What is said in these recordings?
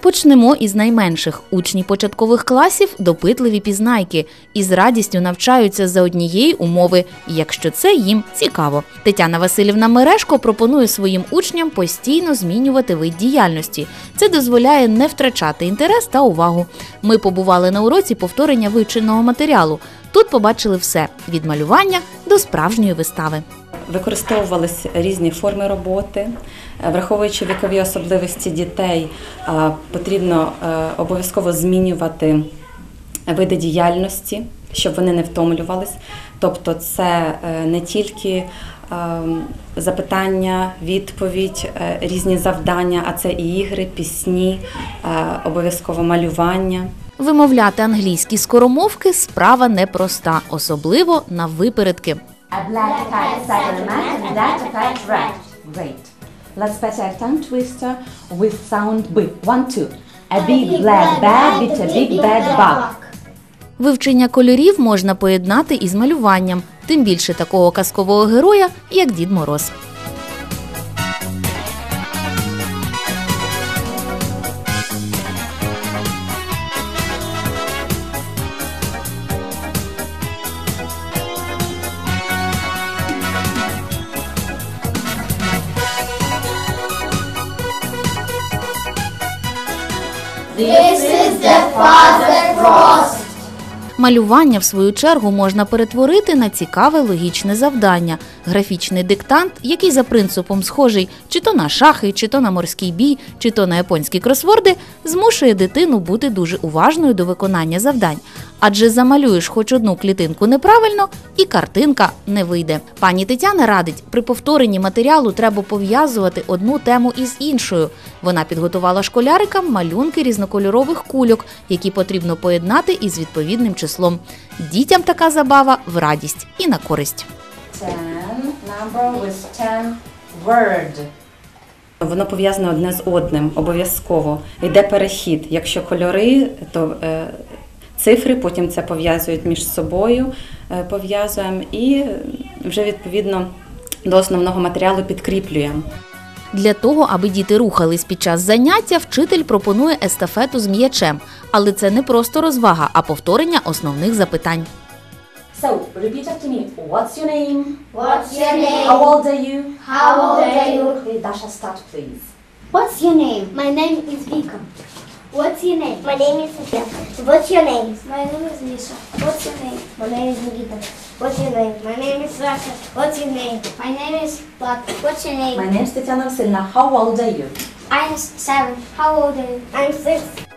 Почнемо із найменших. Учні початкових класів допитливі пізнайки і з радістю навчаються за однієї умови, якщо це їм цікаво. Тетяна Васильівна Мерешко пропонує своїм учням постійно змінювати вид діяльності. Це дозволяє не втрачати інтерес та увагу. Ми побували на уроці повторення вивченого матеріалу. Тут побачили все від малювання до справжньої вистави. Використовувались різні форми роботи, Е, враховуючи вікові особливості дітей, е, потрібно е, обов'язково змінювати види діяльності, щоб вони не втомлювались. Тобто, це не тільки запитання, відповідь, різні завдання, а це і ігри, пісні, обов'язково малювання. Вимовляти англійські скоромовки справа непроста, особливо на випередки. A black cat sat on a mat and that cat rat. Great. Let's pass our tongue twister with sound B. One, two. A big black bag with a big bad bug. Вивчення кольорів можна поєднати із малюванням, тим більше такого казкового героя, як Дід Мороз. Frost. Малювання, в свою чергу, можна перетворити на цікаве логічне завдання, графічний диктант, який за принципом схожий чи то на шахи, чи то на морський бій, чи то на японські кросворди, змушує дитину бути дуже уважною до виконання завдань. Адже замалюєш хоч одну клітинку неправильно, і картинка не вийде. Пані Тетяна радить, при повторенні матеріалу треба пов'язувати одну тему із іншою. Вона підготувала школярикам малюнки різнокольорових кульок, які потрібно поєднати із відповідним числом. Дітям така забава в радість і на користь. Ten number with ten word. Воно пов'язане одне з одним, обов'язково. Йде перехід. Якщо кольори, то е, цифри, потім це пов'язують між собою, е, пов'язуємо і вже відповідно до основного матеріалу підкріплюємо. Для того, аби діти рухались під час заняття, вчитель пропонує естафету з м'ячем. Але це не просто розвага, а повторення основних запитань. So, repeat after me. What's your name? What's your name? How old are you? How old are you? Okay, Dasha, start please. What's your name? My name is Vika. What's your name? My name is Sofia. What's your name? My name is Nisha. What's your name? My name is Nikita. What's your name? My name is Rasha. What's your name? My name is Vlad. What's your name? My name is Tetiana Vasilina. How old are you? I'm seven. How old are you? I'm six.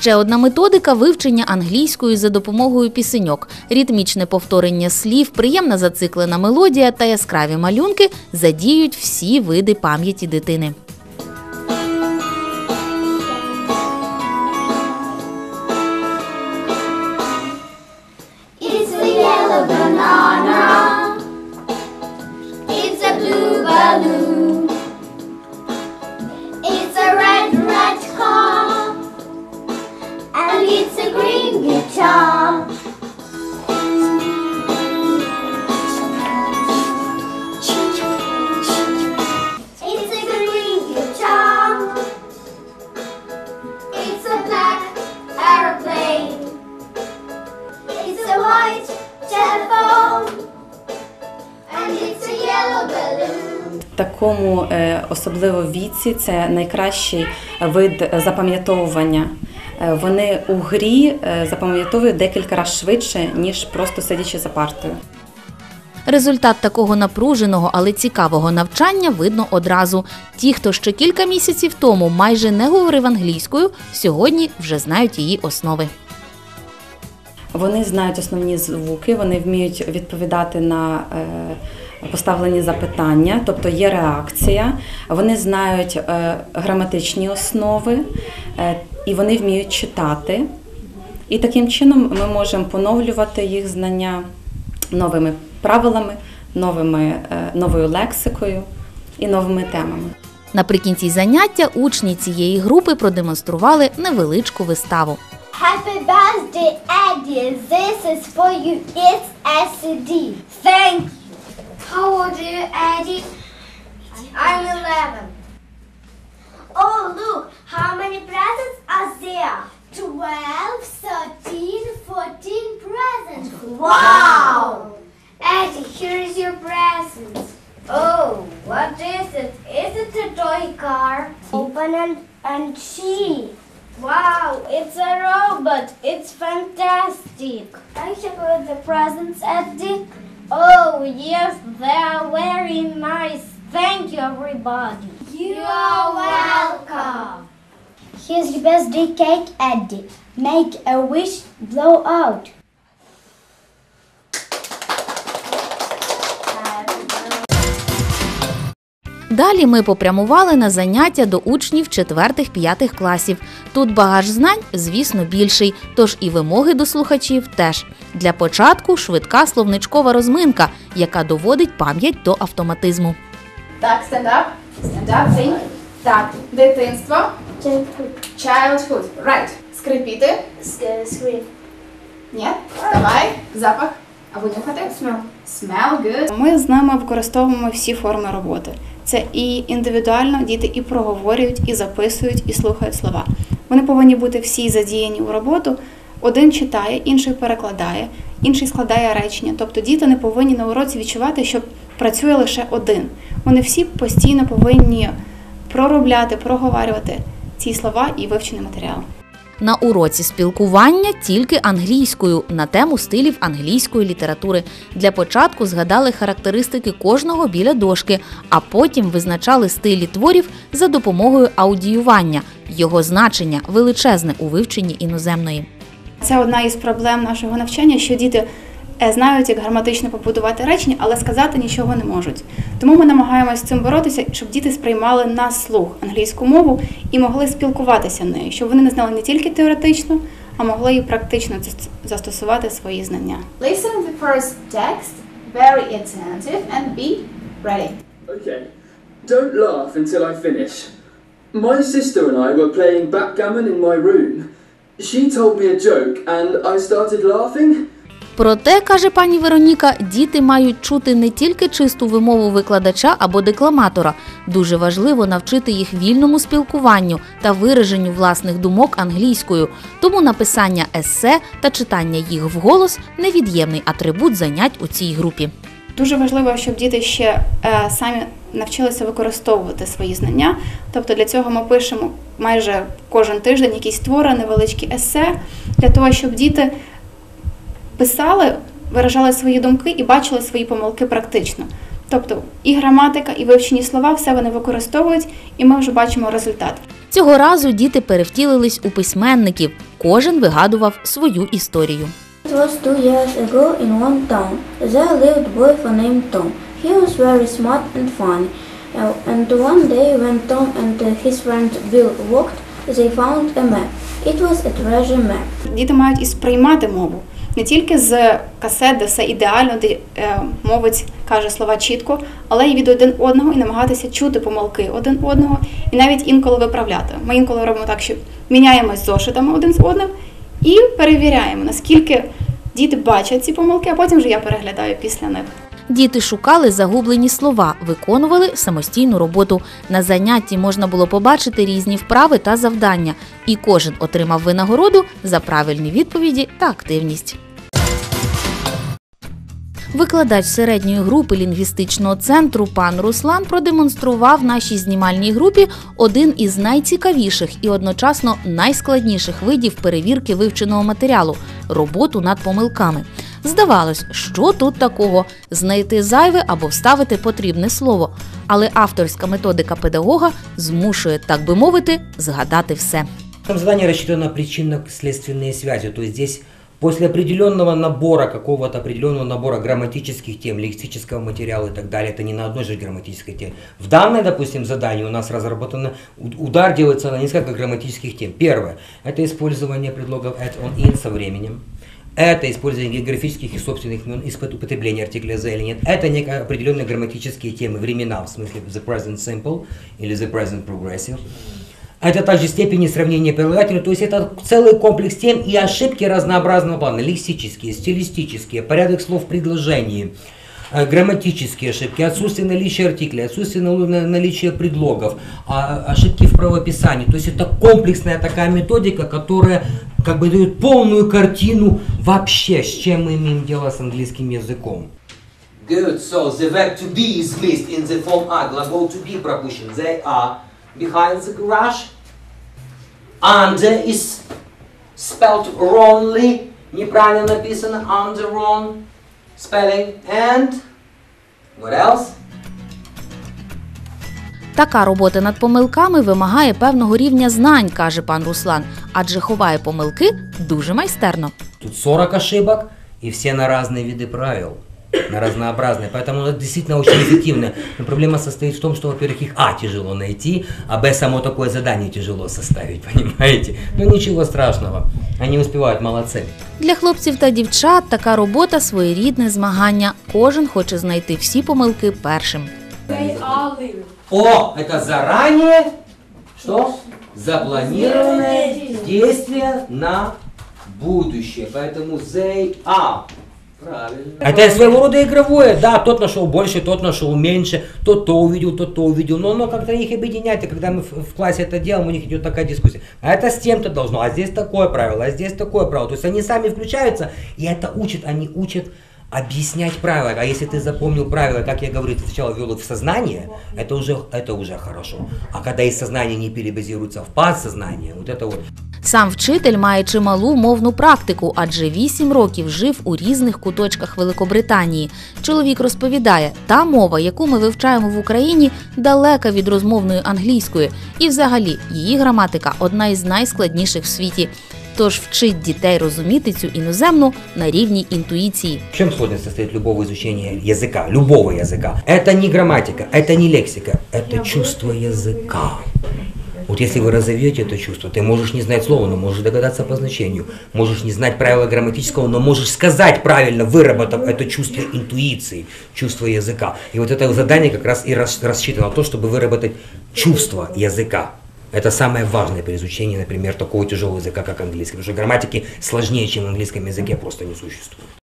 Ще одна методика вивчення англійської за допомогою пісеньок. Ритмічне повторення слів, приємна зациклена мелодія та яскраві малюнки задіють всі види пам'яті дитини. В такому е, особливо віці це найкращий вид е, запам'ятовування. Е, Вони у грі е, запам'ятовують декілька разів швидше, ніж просто сидячи за партою. Результат такого напруженого, але цікавого навчання видно одразу. Ті, хто ще кілька місяців тому майже не говорив англійською, сьогодні вже знають її основи. Вони знають основні звуки, вони вміють відповідати на е, поставлені запитання, тобто є реакція. Вони знають е, граматичні основи е, і вони вміють читати. І таким чином ми можемо поновлювати їх знання новими правилами, новими, е, новою лексикою і новими темами. Наприкінці заняття учні цієї групи продемонстрували невеличку виставу. Happy birthday, Eddie. This is for you. It's SD. Thank you. How old are you, Eddie? I'm 11. Oh, look, how many presents are there? 12, 13, 14 presents. Wow! Eddie, here is your present. Oh, what is it? Is it a toy car? Open and, and see. Wow, it's a robot. It's fantastic. I should put the presents, Eddie. Oh, yes, they are very nice. Thank you, everybody. You are welcome. Here's your birthday cake, Eddie. Make a wish, blow out. Далі ми попрямували на заняття до учнів 4-5 класів. Тут багаж знань, звісно, більший, тож і вимоги до слухачів теж. Для початку швидка словничкова розминка, яка доводить пам'ять до автоматизму. Так, stand up. Stand think. Так, дитинство. Childhood. Right. Скрипіти. Screen. Ні. Давай. Запах. Або нюхати. Smell. Smell, good. Ми з ними використовуємо всі форми роботи. Це і індивідуально діти і проговорюють, і записують, і слухають слова. Вони повинні бути всі задіяні у роботу. Один читає, інший перекладає, інший складає речення. Тобто діти не повинні на уроці відчувати, що працює лише один. Вони всі постійно повинні проробляти, проговорювати ці слова і вивчений матеріал. На уроці спілкування тільки англійською на тему стилів англійської літератури. Для початку згадали характеристики кожного біля дошки, а потім визначали стилі творів за допомогою аудіювання. Його значення величезне у вивченні іноземної. Це одна із проблем нашого навчання, що діти знають, як граматично побудувати речення, але сказати нічого не можуть. Тому ми намагаємося з цим боротися, щоб діти сприймали на слух англійську мову і могли спілкуватися нею, щоб вони не знали не тільки теоретично, а могли і практично зас- застосувати свої знання. Listen the first text. Very attentive and be ready. Okay. Don't laugh until I finish. My sister and I were playing backgammon in my room. She told me a joke and I started laughing. Проте, каже пані Вероніка, діти мають чути не тільки чисту вимову викладача або декламатора. Дуже важливо навчити їх вільному спілкуванню та вираженню власних думок англійською. Тому написання есе та читання їх вголос невід'ємний атрибут занять у цій групі. Дуже важливо, щоб діти ще е, самі навчилися використовувати свої знання. Тобто для цього ми пишемо майже кожен тиждень якісь твори, невеличкі есе, для того, щоб діти писали, виражали свої думки і бачили свої помилки практично. Тобто і граматика, і вивчені слова, все вони використовують, і ми вже бачимо результат. Цього разу діти перевтілились у письменників. Кожен вигадував свою історію. It was two years ago in one town. There lived a boy named Tom. He was very smart and funny. And one day when Tom and his friend Bill walked, they found a map. It was a treasure map. Діти мають і сприймати мову не тільки з касет, де все ідеально, де е, мовець каже слова чітко, але й від один одного і намагатися чути помилки один одного, і навіть інколи виправляти. Ми інколи робимо так, що міняємось зошитами один з одним і перевіряємо, наскільки діти бачать ці помилки, а потім вже я переглядаю після них. Діти шукали загублені слова, виконували самостійну роботу. На занятті можна було побачити різні вправи та завдання, і кожен отримав винагороду за правильні відповіді та активність. Викладач середньої групи лінгвістичного центру пан Руслан продемонстрував нашій знімальній групі один із найцікавіших і одночасно найскладніших видів перевірки вивченого матеріалу роботу над помилками. Здавалось, що тут такого знайти зайве або вставити потрібне слово. Але авторська методика педагога змушує, так би мовити, згадати все. Там задание рассчитано на причинно-следственные связи. То есть после определенного набора, какого-то определенного набора грамматических тем, лексического материала и так далее, это не на одной же грамматической теме. В данной, допустим, задании у нас разработано, удар делается на несколько грамматических тем. Первое, это использование предлогов at, on, in со временем. Это использование географических и собственных имен, употребление артикля the или нет. Это некие определенные грамматические темы, времена, в смысле the present simple или the present progressive. Это также степени сравнения прилагательных, то есть это целый комплекс тем и ошибки разнообразного плана, лексические, стилистические, порядок слов в предложении, э, грамматические ошибки, отсутствие наличия артиклей, отсутствие нал- на- наличия предлогов, а, ошибки в правописании. То есть это комплексная такая методика, которая как бы дают полную картину вообще, с чем мы имеем дело с английским языком. Good, so the verb to be is missed in the form are, глагол to be пропущен. They are behind the garage. Under is spelled wrongly, неправильно написано, under wrong spelling. And what else? Така робота над помилками вимагає певного рівня знань, каже пан Руслан, адже ховає помилки дуже майстерно. Тут 40 ошибок, и все на разные виды правил, на разнообразные. Поэтому это действительно очень эффективно. Но проблема состоит в том, что, во-первых, их А тяжело найти, а Б само такое задание тяжело составить, понимаете? Но ничего страшного, они успевают, молодцы. Для хлопців та дівчат така робота своєрідне змагання. Кожен хоче знайти всі помилки першим. О, это заранее, что? Запланированное действие на будущее. Поэтому they are. Правильно. Это своего рода игровое, да, тот нашел больше, тот нашел меньше, тот то увидел, тот то увидел, но оно как-то их объединяет, и когда мы в, в классе это делаем, у них идет такая дискуссия. А это с тем-то должно, а здесь такое правило, а здесь такое правило. То есть они сами включаются, и это учат, они учат объяснять правила. А если ты запомнил правила, как я говорю, ты сначала ввел их в сознание, это уже, это уже хорошо. А когда из сознания не перебазируется в подсознание, вот это вот Сам вчитель має чималу мовну практику, адже вісім років жив у різних куточках Великобританії. Чоловік розповідає, та мова, яку ми вивчаємо в Україні, далека від розмовної англійської, і взагалі її граматика одна із найскладніших в світі. Тож вчить дітей розуміти цю іноземну на рівні інтуїції. В чем сложность состоит любого изучения языка, любого языка? Это не грамматика, это не лексика, это чувство языка. Вот если вы разовьете это чувство, ты можешь не знать слова, но можешь догадаться по значению. Можешь не знать правила грамматического, но можешь сказать правильно, выработав это чувство интуиции, чувство языка. И вот это задание как раз и рас- рассчитано на то, чтобы выработать чувство языка. Это самое важное при изучении, например, такого тяжелого языка, как английский. Потому что грамматики сложнее, чем в английском языке, просто не существует.